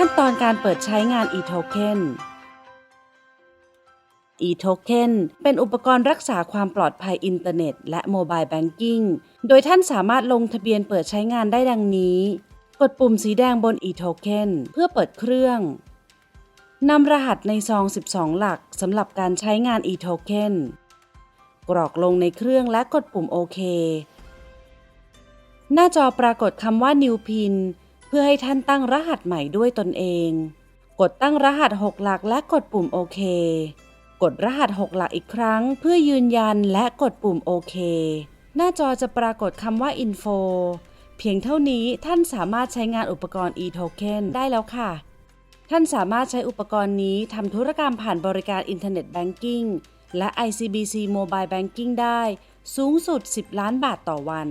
ขั้นตอนการเปิดใช้งาน e-token e-token เป็นอุปกรณ์รักษาความปลอดภัยอินเทอร์เน็ต และโมบายแบงกิ้ง โดยท่านสามารถลงทะเบียนเปิดใช้งานได้ดังนี้ กดปุ่มสีแดงบน e-token เพื่อเปิดเครื่องนำรหัสในซอง 12 หลักสำหรับการใช้งาน e-token กรอกลงในเครื่องและกดปุ่มโอเค หน้าจอปรากฏคำว่า New Pin เพื่อให้ท่านตั้งรหัสใหม่ด้วยตนเอง กดตั้งรหัส 6 หลักและกดปุ่มโอเค กดรหัส 6 หลักอีกครั้ง เพื่อยืนยันและกดปุ่มโอเค หน้าจอจะปรากฏคำว่า Info เพียงเท่านี้ท่านสามารถใช้งานอุปกรณ์ e-token ได้แล้วค่ะ ท่านสามารถใช้อุปกรณ์นี้ทำธุรกรรมผ่านบริการอินเทอร์เน็ตแบงกิ้งและ ICBC Mobile Banking ได้ สูงสุด 10 ล้านบาทต่อวัน